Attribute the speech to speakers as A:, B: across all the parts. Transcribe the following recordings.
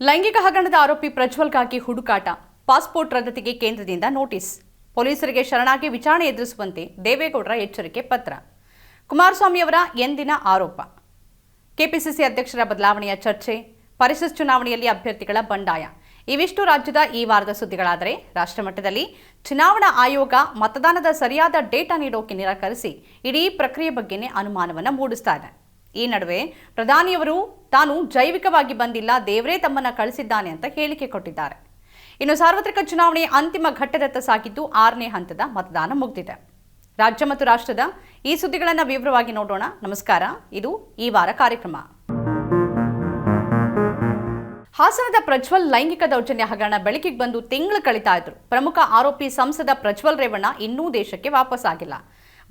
A: ಲೈಂಗಿಕ ಹಗರಣದ ಆರೋಪಿ ಪ್ರಜ್ವಲ್ಗಾಗಿ ಹುಡುಕಾಟ. ಪಾಸ್ಪೋರ್ಟ್ ರದ್ದತಿಗೆ ಕೇಂದ್ರದಿಂದ ನೋಟಿಸ್. ಪೊಲೀಸರಿಗೆ ಶರಣಾಗಿ ವಿಚಾರಣೆ ಎದುರಿಸುವಂತೆ ದೇವೇಗೌಡರ ಎಚ್ಚರಿಕೆ ಪತ್ರ. ಕುಮಾರಸ್ವಾಮಿಯವರ ಎಂದಿನ ಆರೋಪ. ಕೆಪಿಸಿಸಿ ಅಧ್ಯಕ್ಷರ ಬದಲಾವಣೆಯ ಚರ್ಚೆ, ಪರಿಷತ್ ಚುನಾವಣೆಯಲ್ಲಿ ಅಭ್ಯರ್ಥಿಗಳ ಬಂಡಾಯ. ಇವಿಷ್ಟು ರಾಜ್ಯದ ಈ ವಾರದ ಸುದ್ದಿಗಳಾದರೆ, ರಾಷ್ಟ್ರಮಟ್ಟದಲ್ಲಿ ಚುನಾವಣಾ ಆಯೋಗ ಮತದಾನದ ಸರಿಯಾದ ಡೇಟಾ ನೀಡೋಕೆ ನಿರಾಕರಿಸಿ, ಇಡೀ ಪ್ರಕ್ರಿಯೆ ಬಗ್ಗೆನೇ ಅನುಮಾನವನ್ನು ಮೂಡಿಸ್ತಾ ಇದೆ. ಈ ನಡುವೆ ಪ್ರಧಾನಿಯವರು ತಾನು ಜೈವಿಕವಾಗಿ ಬಂದಿಲ್ಲ, ದೇವರೇ ತಮ್ಮನ್ನ ಕಳಿಸಿದ್ದಾನೆ ಅಂತ ಹೇಳಿಕೆ ಕೊಟ್ಟಿದ್ದಾರೆ. ಇನ್ನು ಸಾರ್ವತ್ರಿಕ ಚುನಾವಣೆ ಅಂತಿಮ ಘಟ್ಟದತ್ತ ಸಾಗಿದ್ದು ಆರನೇ ಹಂತದ ಮತದಾನ ಮುಗಿದಿದೆ. ರಾಜ್ಯ ಮತ್ತು ರಾಷ್ಟ್ರದ ಈ ಸುದ್ದಿಗಳನ್ನು ವಿವರವಾಗಿ ನೋಡೋಣ. ನಮಸ್ಕಾರ, ಇದು ಈ ವಾರ ಕಾರ್ಯಕ್ರಮ. ಹಾಸನದ ಪ್ರಜ್ವಲ್ ಲೈಂಗಿಕ ದೌರ್ಜನ್ಯ ಹಗರಣ ಬೆಳಕಿಗೆ ಬಂದು ತಿಂಗಳು ಕಳೀತಾ ಇದ್ರು. ಪ್ರಮುಖ ಆರೋಪಿ ಸಂಸದ ಪ್ರಜ್ವಲ್ ರೇವಣ್ಣ ಇನ್ನೂ ದೇಶಕ್ಕೆ ವಾಪಸ್ ಆಗಿಲ್ಲ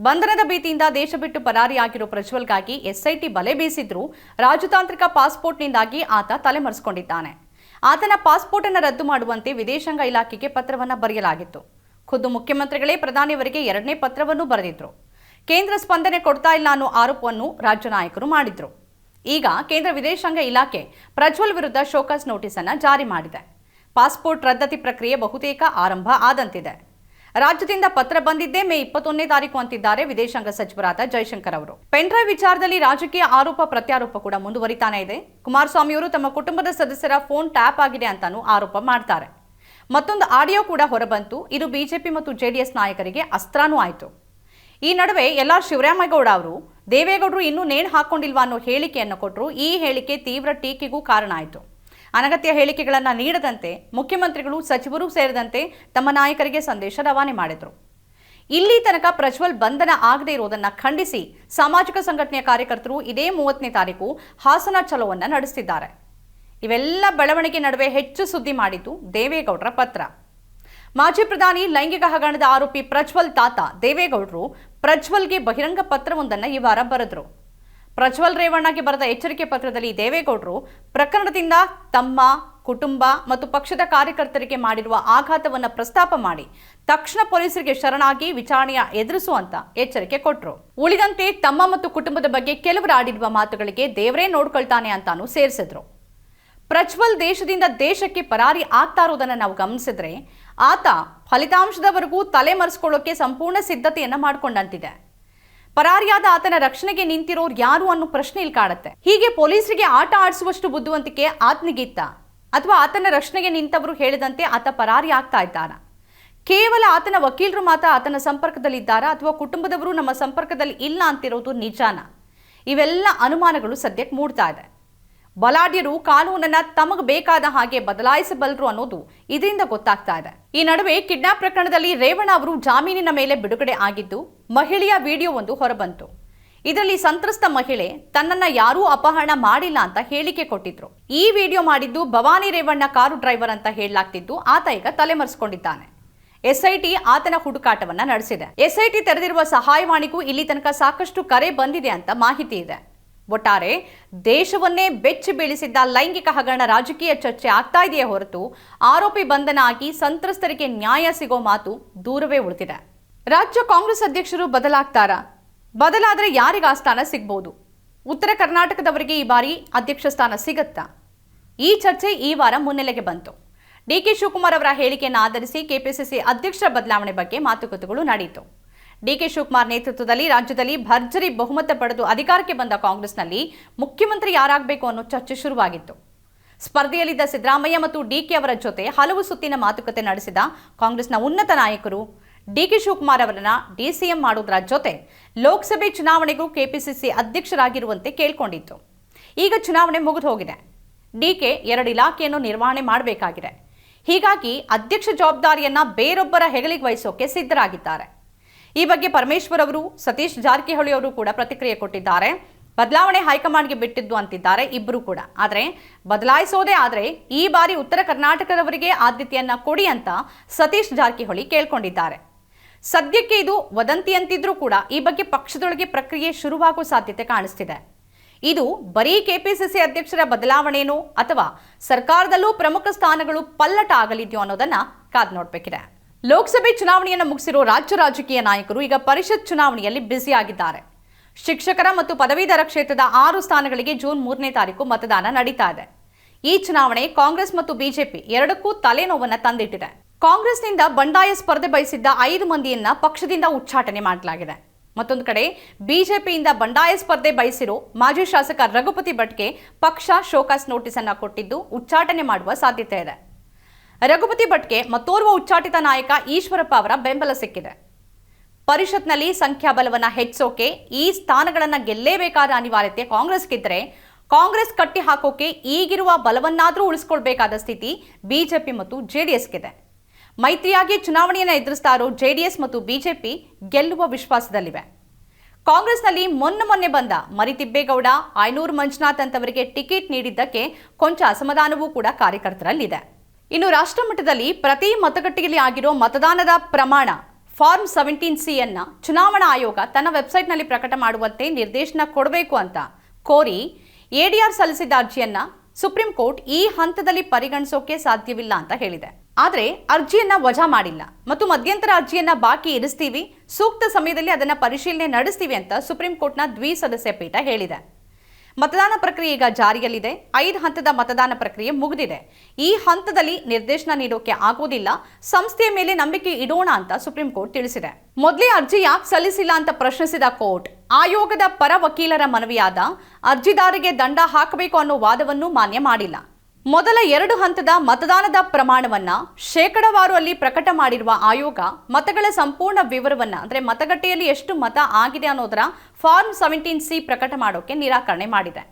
A: ಬಂಧನದ ಭೀತಿಯಿಂದ ದೇಶ ಬಿಟ್ಟು ಪರಾರಿಯಾಗಿರೋ ಪ್ರಜ್ವಲ್ಗಾಗಿ ಎಸ್ಐಟಿ ಬಲೆ ಬೀಸಿದ್ರು. ರಾಜತಾಂತ್ರಿಕ ಪಾಸ್ಪೋರ್ಟ್ನಿಂದಾಗಿ ಆತ ತಲೆಮರೆಸಿಕೊಂಡಿದ್ದಾನೆ. ಆತನ ಪಾಸ್ಪೋರ್ಟ್ ಅನ್ನು ರದ್ದು ಮಾಡುವಂತೆ ವಿದೇಶಾಂಗ ಇಲಾಖೆಗೆ ಪತ್ರವನ್ನು ಬರೆಯಲಾಗಿತ್ತು. ಖುದ್ದು ಮುಖ್ಯಮಂತ್ರಿಗಳೇ ಪ್ರಧಾನಿಯವರಿಗೆ ಎರಡನೇ ಪತ್ರವನ್ನು ಬರೆದಿದ್ರು. ಕೇಂದ್ರ ಸ್ಪಂದನೆ ಕೊಡ್ತಾ ಇಲ್ಲ ಅನ್ನೋ ಆರೋಪವನ್ನು ರಾಜ್ಯ ನಾಯಕರು ಮಾಡಿದ್ರು. ಈಗ ಕೇಂದ್ರ ವಿದೇಶಾಂಗ ಇಲಾಖೆ ಪ್ರಜ್ವಲ್ ವಿರುದ್ಧ ಶೋಕಾಸ್ ನೋಟಿಸ್ ಅನ್ನು ಜಾರಿ ಮಾಡಿದೆ. ಪಾಸ್ಪೋರ್ಟ್ ರದ್ದತಿ ಪ್ರಕ್ರಿಯೆ ಬಹುತೇಕ ಆರಂಭ ಆದಂತಿದೆ. ರಾಜ್ಯದಿಂದ ಪತ್ರ ಬಂದಿದ್ದೇ ಮೇ ಇಪ್ಪತ್ತೊಂದನೇ ತಾರೀಕು ಅಂತಿದ್ದಾರೆ ವಿದೇಶಾಂಗ ಸಚಿವರಾದ ಜೈಶಂಕರ್ ಅವರು. ಪೆನ್ಡ್ರೈವ್ ವಿಚಾರದಲ್ಲಿ ರಾಜಕೀಯ ಆರೋಪ ಪ್ರತ್ಯಾರೋಪ ಕೂಡ ಮುಂದುವರಿತಾನೆ ಇದೆ. ಕುಮಾರಸ್ವಾಮಿಯವರು ತಮ್ಮ ಕುಟುಂಬದ ಸದಸ್ಯರ ಫೋನ್ ಟ್ಯಾಪ್ ಆಗಿದೆ ಅಂತಾನೂ ಆರೋಪ ಮಾಡ್ತಾರೆ. ಮತ್ತೊಂದು ಆಡಿಯೋ ಕೂಡ ಹೊರಬಂತು. ಇದು ಬಿಜೆಪಿ ಮತ್ತು ಜೆಡಿಎಸ್ ನಾಯಕರಿಗೆ ಅಸ್ತ್ರಾನೂ ಆಯಿತು. ಈ ನಡುವೆ ಎಲ್ಲ ಶಿವರಾಮೇಗೌಡ ಅವರು, ದೇವೇಗೌಡರು ಇನ್ನೂ ನೇಣು ಹಾಕೊಂಡಿಲ್ವಾ ಅನ್ನೋ ಹೇಳಿಕೆಯನ್ನು ಕೊಟ್ಟರು ಈ ಹೇಳಿಕೆ ತೀವ್ರ ಟೀಕೆಗೂ ಕಾರಣ ಆಯಿತು. ಅನಗತ್ಯ ಹೇಳಿಕೆಗಳನ್ನು ನೀಡದಂತೆ ಮುಖ್ಯಮಂತ್ರಿಗಳು, ಸಚಿವರು ಸೇರಿದಂತೆ ತಮ್ಮ ನಾಯಕರಿಗೆ ಸಂದೇಶ ರವಾನೆ ಮಾಡಿದರು. ಇಲ್ಲಿ ತನಕ ಪ್ರಜ್ವಲ್ ಬಂಧನ ಆಗದೇ ಇರುವುದನ್ನು ಖಂಡಿಸಿ ಸಾಮಾಜಿಕ ಸಂಘಟನೆಯ ಕಾರ್ಯಕರ್ತರು ಇದೇ ಮೂವತ್ತನೇ ತಾರೀಕು ಹಾಸನ ಚಲೋವನ್ನು ನಡೆಸಿದ್ದಾರೆ ಇವೆಲ್ಲ ಬೆಳವಣಿಗೆ ನಡುವೆ ಹೆಚ್ಚು ಸುದ್ದಿ ಮಾಡಿದ್ದು ದೇವೇಗೌಡರ ಪತ್ರ. ಮಾಜಿ ಪ್ರಧಾನಿ ಲೈಂಗಿಕ ಹಗರಣದ ಆರೋಪಿ ಪ್ರಜ್ವಲ್ ತಾತ ದೇವೇಗೌಡರು ಪ್ರಜ್ವಲ್ಗೆ ಬಹಿರಂಗ ಪತ್ರವೊಂದನ್ನು ಈ ವಾರ ಬರೆದ್ರು. ಪ್ರಜ್ವಲ್ ರೇವಣ್ಣಗೆ ಬರೆದ ಎಚ್ಚರಿಕೆ ಪತ್ರದಲ್ಲಿ ದೇವೇಗೌಡರು, ಪ್ರಕರಣದಿಂದ ತಮ್ಮ ಕುಟುಂಬ ಮತ್ತು ಪಕ್ಷದ ಕಾರ್ಯಕರ್ತರಿಗೆ ಮಾಡಿರುವ ಆಘಾತವನ್ನು ಪ್ರಸ್ತಾಪ ಮಾಡಿ ತಕ್ಷಣ ಪೊಲೀಸರಿಗೆ ಶರಣಾಗಿ ವಿಚಾರಣೆಯ ಎದುರಿಸುವಂತ ಎಚ್ಚರಿಕೆ ಕೊಟ್ಟರು ಉಳಿದಂತೆ ತಮ್ಮ ಮತ್ತು ಕುಟುಂಬದ ಬಗ್ಗೆ ಕೆಲವರು ಆಡಿರುವ ಮಾತುಗಳಿಗೆ ದೇವರೇ ನೋಡ್ಕೊಳ್ತಾನೆ ಅಂತಾನು ಸೇರಿಸಿದ್ರು. ಪ್ರಜ್ವಲ್ ದೇಶದಿಂದ ದೇಶಕ್ಕೆ ಪರಾರಿ ಆಗ್ತಾ ಇರೋದನ್ನು ನಾವು ಗಮನಿಸಿದ್ರೆ ಆತ ಫಲಿತಾಂಶದವರೆಗೂ ತಲೆ ಮರೆಸ್ಕೊಳ್ಳೋಕೆ ಸಂಪೂರ್ಣ ಸಿದ್ಧತೆಯನ್ನು ಮಾಡ್ಕೊಂಡಂತಿದೆ. ಪರಾರಿಯಾದ ಆತನ ರಕ್ಷಣೆಗೆ ನಿಂತಿರೋರು ಯಾರು ಅನ್ನೋ ಪ್ರಶ್ನೆ ಇಲ್ಲಿ ಕಾಡುತ್ತೆ ಹೀಗೆ ಪೊಲೀಸರಿಗೆ ಆಟ ಆಡಿಸುವಷ್ಟು ಬುದ್ಧಿವಂತಿಕೆ ಆತನಿಗಿತ್ತ ಅಥವಾ ಆತನ ರಕ್ಷಣೆಗೆ ನಿಂತವರು ಹೇಳಿದಂತೆ ಆತ ಪರಾರಿ ಆಗ್ತಾ ಇದ್ದಾನ ಕೇವಲ ಆತನ ವಕೀಲರು ಮಾತ್ರ ಆತನ ಸಂಪರ್ಕದಲ್ಲಿದ್ದಾರಾ? ಅಥವಾ ಕುಟುಂಬದವರು ನಮ್ಮ ಸಂಪರ್ಕದಲ್ಲಿ ಇಲ್ಲ ಅಂತಿರೋದು ನಿಜಾನ? ಇವೆಲ್ಲ ಅನುಮಾನಗಳು ಸದ್ಯಕ್ಕೆ ಮೂಡ್ತಾ ಇದೆ. ಬಲಾಢ್ಯರು ಕಾನೂನನ್ನ ತಮಗೆ ಬೇಕಾದ ಹಾಗೆ ಬದಲಾಯಿಸಬಲ್ಲರು ಅನ್ನೋದು ಇದರಿಂದ ಗೊತ್ತಾಗ್ತಾ ಇದೆ. ಈ ನಡುವೆ ಕಿಡ್ನಾಪ್ ಪ್ರಕರಣದಲ್ಲಿ ರೇವಣ್ಣ ಅವರು ಜಾಮೀನಿನ ಮೇಲೆ ಬಿಡುಗಡೆ ಆಗಿದ್ದು ಮಹಿಳೆಯ ವಿಡಿಯೋ ಒಂದು ಹೊರಬಂತು. ಇದರಲ್ಲಿ ಸಂತ್ರಸ್ತ ಮಹಿಳೆ ತನ್ನನ್ನ ಯಾರೂ ಅಪಹರಣ ಮಾಡಿಲ್ಲ ಅಂತ ಹೇಳಿಕೆ ಕೊಟ್ಟಿದ್ರು. ಈ ವಿಡಿಯೋ ಮಾಡಿದ್ದು ಭವಾನಿ ರೇವಣ್ಣ ಕಾರು ಡ್ರೈವರ್ ಅಂತ ಹೇಳಲಾಗ್ತಿದ್ದು, ಆತ ಈಗ ತಲೆಮರೆಸಿಕೊಂಡಿದ್ದಾನೆ. ಎಸ್ಐಟಿ ಆತನ ಹುಡುಕಾಟವನ್ನ ನಡೆಸಿದೆ. ಎಸ್ಐಟಿ ತೆರೆದಿರುವ ಸಹಾಯವಾಣಿಗೂ ಇಲ್ಲಿ ತನಕ ಸಾಕಷ್ಟು ಕರೆ ಬಂದಿದೆ ಅಂತ ಮಾಹಿತಿ ಇದೆ. ಒಟ್ಟಾರೆ, ದೇಶವನ್ನೇ ಬೆಚ್ಚಿ ಬೀಳಿಸಿದ್ದ ಲೈಂಗಿಕ ಹಗರಣ ರಾಜಕೀಯ ಚರ್ಚೆ ಆಗ್ತಾ ಇದೆಯೇ ಹೊರತು, ಆರೋಪಿ ಬಂಧನ ಆಗಿ ಸಂತ್ರಸ್ತರಿಗೆ ನ್ಯಾಯ ಸಿಗೋ ಮಾತು ದೂರವೇ ಉಳಿದಿದೆ. ರಾಜ್ಯ ಕಾಂಗ್ರೆಸ್ ಅಧ್ಯಕ್ಷರು ಬದಲಾಗ್ತಾರಾ? ಬದಲಾದ್ರೆ ಯಾರಿಗೆ ಆ ಸ್ಥಾನ ಸಿಗ್ಬೋದು? ಉತ್ತರ ಕರ್ನಾಟಕದವರಿಗೆ ಈ ಬಾರಿ ಅಧ್ಯಕ್ಷ ಸ್ಥಾನ ಸಿಗತ್ತಾ? ಈ ಚರ್ಚೆ ಈ ವಾರ ಮುನ್ನೆಲೆಗೆ ಬಂತು. ಡಿಕೆ ಶಿವಕುಮಾರ್ ಅವರ ಹೇಳಿಕೆಯನ್ನು ಆಧರಿಸಿ ಕೆಪಿಸಿಸಿ ಅಧ್ಯಕ್ಷರ ಬದಲಾವಣೆ ಬಗ್ಗೆ ಮಾತುಕತೆಗಳು ನಡೆಯಿತು. ಡಿಕೆ ಶಿವಕುಮಾರ್ ನೇತೃತ್ವದಲ್ಲಿ ರಾಜ್ಯದಲ್ಲಿ ಭರ್ಜರಿ ಬಹುಮತ ಪಡೆದು ಅಧಿಕಾರಕ್ಕೆ ಬಂದ ಕಾಂಗ್ರೆಸ್ನಲ್ಲಿ ಮುಖ್ಯಮಂತ್ರಿ ಯಾರಾಗಬೇಕು ಅನ್ನೋ ಚರ್ಚೆ ಶುರುವಾಗಿತ್ತು. ಸ್ಪರ್ಧೆಯಲ್ಲಿದ್ದ ಸಿದ್ದರಾಮಯ್ಯ ಮತ್ತು ಡಿಕೆ ಅವರ ಜೊತೆ ಹಲವು ಸುತ್ತಿನ ಮಾತುಕತೆ ನಡೆಸಿದ ಕಾಂಗ್ರೆಸ್ನ ಉನ್ನತ ನಾಯಕರು ಡಿಕೆ ಶಿವಕುಮಾರ್ ಅವರನ್ನ ಡಿಸಿಎಂ ಮಾಡೋದರ ಜೊತೆ ಲೋಕಸಭೆ ಚುನಾವಣೆಗೂ ಕೆಪಿಸಿಸಿ ಅಧ್ಯಕ್ಷರಾಗಿರುವಂತೆ ಕೇಳಿಕೊಂಡಿತ್ತು. ಈಗ ಚುನಾವಣೆ ಮುಗಿದು ಹೋಗಿದೆ. ಡಿಕೆ ಎರಡು ಇಲಾಖೆಯನ್ನು ನಿರ್ವಹಣೆ ಮಾಡಬೇಕಾಗಿದೆ. ಹೀಗಾಗಿ ಅಧ್ಯಕ್ಷ ಜವಾಬ್ದಾರಿಯನ್ನ ಬೇರೊಬ್ಬರ ಹೆಗಲಿಗೆ ವಹಿಸೋಕೆ ಸಿದ್ಧರಾಗಿದ್ದಾರೆ. ಈ ಬಗ್ಗೆ ಪರಮೇಶ್ವರ್ ಅವರು, ಸತೀಶ್ ಜಾರಕಿಹೊಳಿ ಅವರು ಕೂಡ ಪ್ರತಿಕ್ರಿಯೆ ಕೊಟ್ಟಿದ್ದಾರೆ. ಬದಲಾವಣೆ ಹೈಕಮಾಂಡ್ಗೆ ಬಿಟ್ಟಿದ್ದು ಅಂತಿದ್ದಾರೆ ಇಬ್ಬರು ಕೂಡ. ಆದರೆ ಬದಲಾಯಿಸೋದೇ ಆದರೆ ಈ ಬಾರಿ ಉತ್ತರ ಕರ್ನಾಟಕದವರಿಗೆ ಆದ್ಯತೆಯನ್ನ ಕೊಡಿ ಅಂತ ಸತೀಶ್ ಜಾರಕಿಹೊಳಿ ಕೇಳ್ಕೊಂಡಿದ್ದಾರೆ. ಸದ್ಯಕ್ಕೆ ಇದು ವದಂತಿ ಅಂತಿದ್ರೂ ಕೂಡ ಈ ಬಗ್ಗೆ ಪಕ್ಷದೊಳಗೆ ಪ್ರಕ್ರಿಯೆ ಶುರುವಾಗುವ ಸಾಧ್ಯತೆ ಕಾಣಿಸ್ತಿದೆ. ಇದು ಬರೀ ಕೆಪಿಸಿಸಿ ಅಧ್ಯಕ್ಷರ ಬದಲಾವಣೆನೋ ಅಥವಾ ಸರ್ಕಾರದಲ್ಲೂ ಪ್ರಮುಖ ಸ್ಥಾನಗಳು ಪಲ್ಲಟ ಆಗಲಿದೆಯೋ ಅನ್ನೋದನ್ನ ಕಾದ್ ನೋಡ್ಬೇಕಿದೆ. ಲೋಕಸಭೆ ಚುನಾವಣೆಯನ್ನು ಮುಗಿಸಿರೋ ರಾಜ್ಯ ರಾಜಕೀಯ ನಾಯಕರು ಈಗ ಪರಿಷತ್ ಚುನಾವಣೆಯಲ್ಲಿ ಬ್ಯುಸಿಯಾಗಿದ್ದಾರೆ ಶಿಕ್ಷಕರ ಮತ್ತು ಪದವೀಧರ ಕ್ಷೇತ್ರದ ಆರು ಸ್ಥಾನಗಳಿಗೆ ಜೂನ್ ಮೂರನೇ ತಾರೀಕು ಮತದಾನ ನಡೀತಾ ಇದೆ. ಈ ಚುನಾವಣೆ ಕಾಂಗ್ರೆಸ್ ಮತ್ತು ಬಿಜೆಪಿ ಎರಡಕ್ಕೂ ತಲೆನೋವನ್ನು ತಂದಿಟ್ಟಿದೆ. ಕಾಂಗ್ರೆಸ್ನಿಂದ ಬಂಡಾಯ ಸ್ಪರ್ಧೆ ಬಯಸಿದ್ದ ಐದು ಮಂದಿಯನ್ನ ಪಕ್ಷದಿಂದ ಉಚ್ಚಾಟನೆ ಮಾಡಲಾಗಿದೆ. ಮತ್ತೊಂದು ಕಡೆ, ಬಿಜೆಪಿಯಿಂದ ಬಂಡಾಯ ಸ್ಪರ್ಧೆ ಬಯಸಿರೋ ಮಾಜಿ ಶಾಸಕ ರಘುಪತಿ ಭಟ್ಗೆ ಪಕ್ಷ ಶೋಕಾಸ್ ನೋಟಿಸ್ ಅನ್ನ ಕೊಟ್ಟಿದ್ದು ಉಚ್ಚಾಟನೆ ಮಾಡುವ ಸಾಧ್ಯತೆ ಇದೆ. ರಘುಪತಿ ಭಟ್ಗೆ ಮತ್ತೋರ್ವ ಉಚ್ಚಾಟಿತ ನಾಯಕ ಈಶ್ವರಪ್ಪ ಅವರ ಬೆಂಬಲ ಸಿಕ್ಕಿದೆ. ಪರಿಷತ್ನಲ್ಲಿ ಸಂಖ್ಯಾಬಲವನ್ನ ಹೆಚ್ಚೋಕೆ, ಈ ಸ್ಥಾನಗಳನ್ನು ಗೆಲ್ಲೇಬೇಕಾದ ಅನಿವಾರ್ಯತೆ ಕಾಂಗ್ರೆಸ್ಗಿದ್ದರೆ ಕಾಂಗ್ರೆಸ್ ಕಟ್ಟಿ ಹಾಕೋಕೆ ಈಗಿರುವ ಬಲವನ್ನಾದರೂ ಉಳಿಸ್ಕೊಳ್ಬೇಕಾದ ಸ್ಥಿತಿ ಬಿಜೆಪಿ ಮತ್ತು ಜೆಡಿಎಸ್ಗಿದೆ. ಮೈತ್ರಿಯಾಗಿ ಚುನಾವಣೆಯನ್ನು ಎದುರಿಸ್ತಾ ಇರೋ ಜೆಡಿಎಸ್ ಮತ್ತು ಬಿಜೆಪಿ ಗೆಲ್ಲುವ ವಿಶ್ವಾಸದಲ್ಲಿವೆ. ಕಾಂಗ್ರೆಸ್ನಲ್ಲಿ ಮೊನ್ನೆ ಮೊನ್ನೆ ಬಂದ ಮರಿತಿಬ್ಬೇಗೌಡ ಆಯನೂರು ಮಂಜುನಾಥ್ ಅಂತವರಿಗೆ ಟಿಕೆಟ್ ನೀಡಿದ್ದಕ್ಕೆ ಕೊಂಚ ಅಸಮಾಧಾನವೂ ಕೂಡ ಕಾರ್ಯಕರ್ತರಲ್ಲಿದೆ. ಇನ್ನು ರಾಷ್ಟ್ರ ಮಟ್ಟದಲ್ಲಿ ಪ್ರತಿ ಮತಗಟ್ಟೆಯಲ್ಲಿ ಆಗಿರೋ ಮತದಾನದ ಪ್ರಮಾಣ ಫಾರ್ಮ್ ಸೆವೆಂಟೀನ್ ಸಿ ಅನ್ನ ಚುನಾವಣಾ ಆಯೋಗ ತನ್ನ ವೆಬ್ಸೈಟ್ನಲ್ಲಿ ಪ್ರಕಟ ಮಾಡುವಂತೆ ನಿರ್ದೇಶನ ಕೊಡಬೇಕು ಅಂತ ಕೋರಿ ಎಡಿಆರ್ ಸಲ್ಲಿಸಿದ್ದ ಅರ್ಜಿಯನ್ನ ಸುಪ್ರೀಂ ಕೋರ್ಟ್ ಈ ಹಂತದಲ್ಲಿ ಪರಿಗಣಿಸೋಕೆ ಸಾಧ್ಯವಿಲ್ಲ ಅಂತ ಹೇಳಿದೆ. ಆದರೆ ಅರ್ಜಿಯನ್ನ ವಜಾ ಮಾಡಿಲ್ಲ. ಮತ್ತು ಮಧ್ಯಂತರ ಅರ್ಜಿಯನ್ನ ಬಾಕಿ ಇರಿಸ್ತೀವಿ. ಸೂಕ್ತ ಸಮಯದಲ್ಲಿ ಅದನ್ನ ಪರಿಶೀಲನೆ ನಡೆಸ್ತೀವಿ ಅಂತ ಸುಪ್ರೀಂ ಕೋರ್ಟ್ನ ದ್ವಿಸದಸ್ಯ ಪೀಠ ಹೇಳಿದೆ. ಮತದಾನ ಪ್ರಕ್ರಿಯೆ ಈಗ ಜಾರಿಯಲ್ಲಿದೆ. ಐದು ಹಂತದ ಮತದಾನ ಪ್ರಕ್ರಿಯೆ ಮುಗಿದಿದೆ. ಈ ಹಂತದಲ್ಲಿ ನಿರ್ದೇಶನ ನೀಡೋಕೆ ಆಗೋದಿಲ್ಲ. ಸಂಸ್ಥೆಯ ಮೇಲೆ ನಂಬಿಕೆ ಇಡೋಣ ಅಂತ ಸುಪ್ರೀಂ ಕೋರ್ಟ್ ತಿಳಿಸಿದೆ. ಮೊದಲೇ ಅರ್ಜಿ ಯಾಕೆ ಸಲ್ಲಿಸಿಲ್ಲ ಅಂತ ಪ್ರಶ್ನಿಸಿದ ಕೋರ್ಟ್, ಆಯೋಗದ ಪರ ವಕೀಲರ ಮನವಿಯಾದ ಅರ್ಜಿದಾರರಿಗೆ ದಂಡ ಹಾಕಬೇಕು ಅನ್ನೋ ವಾದವನ್ನು ಮಾನ್ಯ ಮಾಡಿಲ್ಲ. ಮೊದಲ ಎರಡು ಹಂತದ ಮತದಾನದ ಪ್ರಮಾಣವನ್ನ ಶೇಕಡವಾರು ಅಲ್ಲಿ ಪ್ರಕಟ ಮಾಡಿರುವ ಆಯೋಗ ಮತಗಳ ಸಂಪೂರ್ಣ ವಿವರವನ್ನ, ಅಂದ್ರೆ ಮತಗಟ್ಟೆಯಲ್ಲಿ ಎಷ್ಟು ಮತ ಆಗಿದೆ ಅನ್ನೋದರ ಫಾರ್ಮ್ ಸೆವೆಂಟೀನ್ ಸಿ ಪ್ರಕಟ ಮಾಡೋಕೆ ನಿರಾಕರಣೆ ಮಾಡಿದೆ.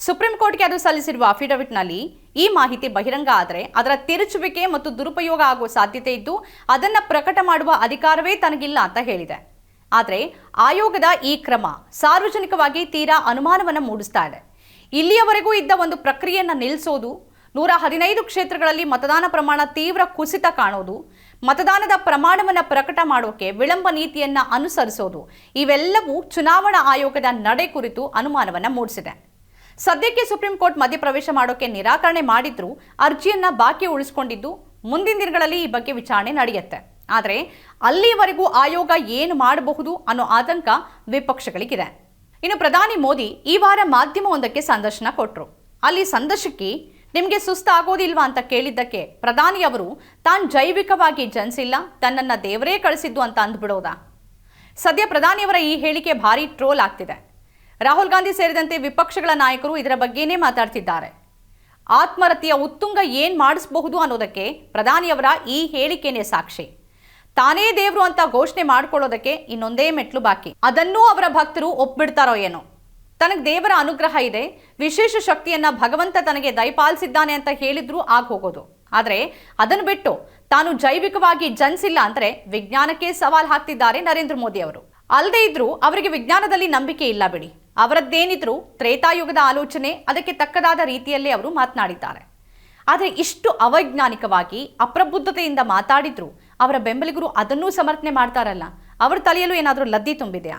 A: ಸುಪ್ರೀಂ ಕೋರ್ಟ್ಗೆ ಅದು ಸಲ್ಲಿಸಿರುವ ಅಫಿಡವಿಟ್ನಲ್ಲಿ ಈ ಮಾಹಿತಿ ಬಹಿರಂಗ ಆದರೆ ಅದರ ತಿರುಚುವಿಕೆ ಮತ್ತು ದುರುಪಯೋಗ ಆಗುವ ಸಾಧ್ಯತೆ ಇದ್ದು, ಅದನ್ನ ಪ್ರಕಟ ಮಾಡುವ ಅಧಿಕಾರವೇ ತನಗಿಲ್ಲ ಅಂತ ಹೇಳಿದೆ. ಆದರೆ ಆಯೋಗದ ಈ ಕ್ರಮ ಸಾರ್ವಜನಿಕವಾಗಿ ತೀರಾ ಅನುಮಾನವನ್ನು ಮೂಡಿಸ್ತಾ ಇದೆ. ಇಲ್ಲಿಯವರೆಗೂ ಇದ್ದ ಒಂದು ಪ್ರಕ್ರಿಯೆಯನ್ನು ನಿಲ್ಲಿಸೋದು ನೂರ ಹದಿನೈದು ಕ್ಷೇತ್ರಗಳಲ್ಲಿ ಮತದಾನ ಪ್ರಮಾಣ ತೀವ್ರ ಕುಸಿತ ಕಾಣೋದು, ಮತದಾನದ ಪ್ರಮಾಣವನ್ನು ಪ್ರಕಟ ಮಾಡೋಕೆ ವಿಳಂಬ ನೀತಿಯನ್ನ ಅನುಸರಿಸೋದು, ಇವೆಲ್ಲವೂ ಚುನಾವಣಾ ಆಯೋಗದ ನಡೆ ಕುರಿತು ಅನುಮಾನವನ್ನು ಮೂಡಿಸಿದೆ. ಸದ್ಯಕ್ಕೆ ಸುಪ್ರೀಂ ಕೋರ್ಟ್ ಮಧ್ಯಪ್ರವೇಶ ಮಾಡೋಕೆ ನಿರಾಕರಣೆ ಮಾಡಿದ್ರೂ ಅರ್ಜಿಯನ್ನ ಬಾಕಿ ಉಳಿಸಿಕೊಂಡಿದ್ದು ಮುಂದಿನ ದಿನಗಳಲ್ಲಿ ಈ ಬಗ್ಗೆ ವಿಚಾರಣೆ ನಡೆಯುತ್ತೆ. ಆದರೆ ಅಲ್ಲಿವರೆಗೂ ಆಯೋಗ ಏನು ಮಾಡಬಹುದು ಅನ್ನೋ ಆತಂಕ ವಿಪಕ್ಷಗಳಿಗಿದೆ. ಇನ್ನು ಪ್ರಧಾನಿ ಮೋದಿ ಈ ವಾರ ಮಾಧ್ಯಮವೊಂದಕ್ಕೆ ಸಂದರ್ಶನ ಕೊಟ್ಟರು ಅಲ್ಲಿ ಸಂದರ್ಶಕಿ ನಿಮಗೆ ಸುಸ್ತಾಗೋದಿಲ್ವಾ ಅಂತ ಕೇಳಿದ್ದಕ್ಕೆ ಪ್ರಧಾನಿಯವರು ತಾನು ಜೈವಿಕವಾಗಿ ಜನಿಸಿಲ್ಲ, ತನ್ನನ್ನ ದೇವರೇ ಕಳಿಸಿದ್ದು ಅಂತ ಅಂದ್ಬಿಡೋದಾ? ಸದ್ಯ ಪ್ರಧಾನಿಯವರ ಈ ಹೇಳಿಕೆ ಭಾರಿ ಟ್ರೋಲ್ ಆಗ್ತಿದೆ. ರಾಹುಲ್ ಗಾಂಧಿ ಸೇರಿದಂತೆ ವಿಪಕ್ಷಗಳ ನಾಯಕರು ಇದರ ಬಗ್ಗೆನೇ ಮಾತಾಡ್ತಿದ್ದಾರೆ. ಆತ್ಮರತಿಯ ಉತ್ತುಂಗ ಏನ್ ಮಾಡಿಸಬಹುದು ಅನ್ನೋದಕ್ಕೆ ಪ್ರಧಾನಿಯವರ ಈ ಹೇಳಿಕೆನೇ ಸಾಕ್ಷಿ. ತಾನೇ ದೇವರು ಅಂತ ಘೋಷಣೆ ಮಾಡ್ಕೊಳ್ಳೋದಕ್ಕೆ ಇನ್ನೊಂದೇ ಮೆಟ್ಲು ಬಾಕಿ. ಅದನ್ನೂ ಅವರ ಭಕ್ತರು ಒಪ್ಪಿಬಿಡ್ತಾರೋ ಏನೋ. ತನಗೆ ದೇವರ ಅನುಗ್ರಹ ಇದೆ, ವಿಶೇಷ ಶಕ್ತಿಯನ್ನ ಭಗವಂತ ತನಗೆ ದಯಪಾಲಿಸಿದ್ದಾನೆ ಅಂತ ಹೇಳಿದ್ರು ಆಗ ಹೋಗೋದು. ಆದರೆ ಅದನ್ನು ಬಿಟ್ಟು ತಾನು ಜೈವಿಕವಾಗಿ ಜನಿಸಿಲ್ಲ ಅಂದ್ರೆ ವಿಜ್ಞಾನಕ್ಕೆ ಸವಾಲ್ ಹಾಕ್ತಿದ್ದಾರೆ ನರೇಂದ್ರ ಮೋದಿ ಅವರು. ಅಲ್ಲದೆ ಇದ್ರೂ ಅವರಿಗೆ ವಿಜ್ಞಾನದಲ್ಲಿ ನಂಬಿಕೆ ಇಲ್ಲ ಬಿಡಿ. ಅವರದ್ದೇನಿದ್ರು ತ್ರೇತಾಯುಗದ ಆಲೋಚನೆ, ಅದಕ್ಕೆ ತಕ್ಕದಾದ ರೀತಿಯಲ್ಲೇ ಅವರು ಮಾತನಾಡಿದ್ದಾರೆ. ಆದರೆ ಇಷ್ಟು ಅವೈಜ್ಞಾನಿಕವಾಗಿ, ಅಪ್ರಬುದ್ಧತೆಯಿಂದ ಮಾತಾಡಿದ್ರು ಅವರ ಬೆಂಬಲಿಗರು ಅದನ್ನೂ ಸಮರ್ಥನೆ ಮಾಡ್ತಾರಲ್ಲ, ಅವರ ತಲೆಯಲ್ಲೂ ಏನಾದರೂ ಲದ್ದಿ ತುಂಬಿದೆಯಾ?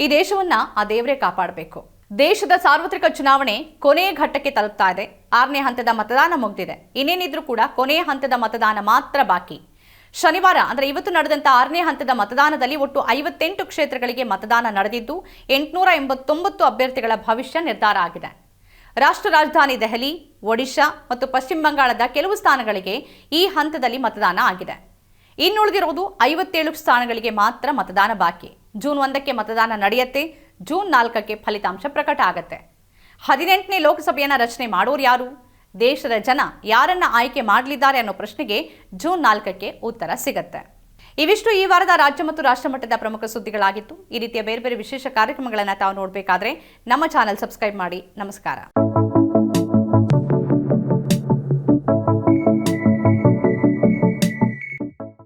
A: ಈ ದೇಶವನ್ನ ಆ ದೇವರೇ ಕಾಪಾಡಬೇಕು. ದೇಶದ ಸಾರ್ವತ್ರಿಕ ಚುನಾವಣೆ ಕೊನೆ ಘಟ್ಟಕ್ಕೆ ತಲುಪ್ತಾ ಇದೆ. ಆರನೇ ಹಂತದ ಮತದಾನ ಮುಗಿದಿದೆ. ಇನ್ನೇನಿದ್ರೂ ಕೂಡ ಕೊನೆಯ ಹಂತದ ಮತದಾನ ಮಾತ್ರ ಬಾಕಿ. ಶನಿವಾರ, ಅಂದ್ರೆ ಇವತ್ತು ನಡೆದಂತ ಆರನೇ ಹಂತದ ಮತದಾನದಲ್ಲಿ ಒಟ್ಟು ಐವತ್ತೆಂಟು ಕ್ಷೇತ್ರಗಳಿಗೆ ಮತದಾನ ನಡೆದಿದ್ದು, ಎಂಟುನೂರ ಎಂಬತ್ತೊಂಬತ್ತು ಅಭ್ಯರ್ಥಿಗಳ ಭವಿಷ್ಯ ನಿರ್ಧಾರ ಆಗಿದೆ. ರಾಷ್ಟ್ರ ರಾಜಧಾನಿ ದೆಹಲಿ, ಒಡಿಶಾ ಮತ್ತು ಪಶ್ಚಿಮ ಬಂಗಾಳದ ಕೆಲವು ಸ್ಥಾನಗಳಿಗೆ ಈ ಹಂತದಲ್ಲಿ ಮತದಾನ ಆಗಿದೆ. ಇನ್ನುಳಿದಿರುವುದು ಐವತ್ತೇಳು ಸ್ಥಾನಗಳಿಗೆ ಮಾತ್ರ ಮತದಾನ ಬಾಕಿ. ಜೂನ್ ಒಂದಕ್ಕೆ ಮತದಾನ ನಡೆಯುತ್ತೆ. ಜೂನ್ ನಾಲ್ಕಕ್ಕೆ ಫಲಿತಾಂಶ ಪ್ರಕಟ ಆಗತ್ತೆ. ಹದಿನೆಂಟನೇ ಲೋಕಸಭೆಯನ್ನು ರಚನೆ ಮಾಡೋರು ಯಾರು? ದೇಶದ ಜನ ಯಾರನ್ನ ಆಯ್ಕೆ ಮಾಡಲಿದ್ದಾರೆ ಅನ್ನೋ ಪ್ರಶ್ನೆಗೆ ಜೂನ್ ನಾಲ್ಕಕ್ಕೆ ಉತ್ತರ ಸಿಗತ್ತೆ. ಇವಿಷ್ಟು ಈ ವಾರದ ರಾಜ್ಯ ಮತ್ತು ರಾಷ್ಟ್ರ ಮಟ್ಟದ ಪ್ರಮುಖ ಸುದ್ದಿಗಳಾಗಿತ್ತು. ಈ ರೀತಿಯ ಬೇರೆ ಬೇರೆ ವಿಶೇಷ ಕಾರ್ಯಕ್ರಮಗಳನ್ನು ತಾವು ನೋಡಬೇಕಾದ್ರೆ ನಮ್ಮ ಚಾನೆಲ್ ಸಬ್ಸ್ಕ್ರೈಬ್ ಮಾಡಿ. ನಮಸ್ಕಾರ.